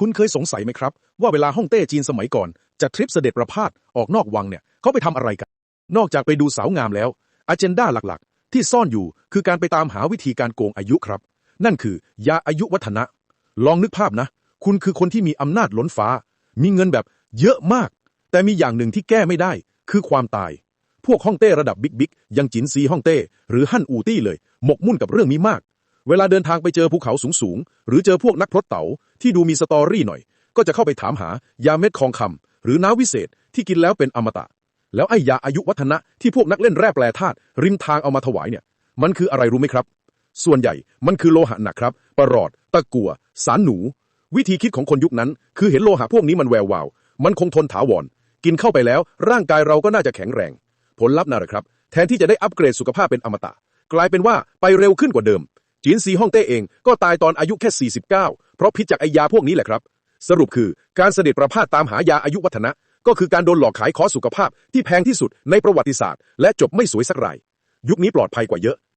คุณเคยสงสัยไหมครับ ว่าเวลาฮ่องเต้จีนสมัยก่อน จะทริปเสด็จประพาสออกนอกวังเนี่ยเขาไปทำอะไรกัน นอกจากไปดูสาวงามแล้วอ g e n d a หลักๆ ที่ซ่อนอยู่คือการไปตามหาวิธีการโกงอายุครับ นั่นคือยาอายุวัฒนะ ลองนึกภาพนะ คุณคือคนที่มีอำนาจล้นฟ้า มีเงินแบบเยอะมาก แต่มีอย่างหนึ่งที่แก้ไม่ได้ คือความตาย พวกฮ่องเต้ระดับบิ๊กบิ๊กอยังจินซีฮ่องเต้หรือฮั่นอูตี้เลย หมกมุ่นกับเรื่องนี้มาก เวลาเดินทางไปเจอภูเขาสูงสูงหรือเจอพวกนักพรตเต๋าที่ดูมีสตอรี่หน่อย ก็จะเข้าไปถามหายาเม็ดทองคำหรือน้าวิเศษที่กินแล้วเป็นอมตะ แล้วไอ้ยาอายุวัฒนะที่พวกนักเล่นแร่แปรธาตุริมทางเอามาถวายเนี่ย มันคืออะไรรู้ไหมครับ ส่วนใหญ่มันคือโลหะหนักครับประหลอด ตะกั่วสารหนู วิธีคิดของคนยุคนั้น คือเห็นโลหะพวกนี้มันแวววาว มันคงทนถาวรกินเข้าไปแล้วร่างกายเราก็น่าจะแข็งแรง ผลลัพธ์น่ะครับ แทนที่จะได้อัปเกรดสุขภาพเป็นอมตะ กลายเป็นว่าไปเร็วขึ้นกว่าเดิม จีนซีฮ่องเต้เองก็ตายตอนอายุแค่ 49 เพราะพิษจากไอยาพวกนี้แหละครับ สรุปคือการเสด็จประพาสตามหายาอายุวัฒนะ ก็คือการโดนหลอกขายขอสสุขภาพที่แพงที่สุดในประวัติศาสตร์ และจบไม่สวยสักราย ยุคนี้ปลอดภัยกว่าเยอะ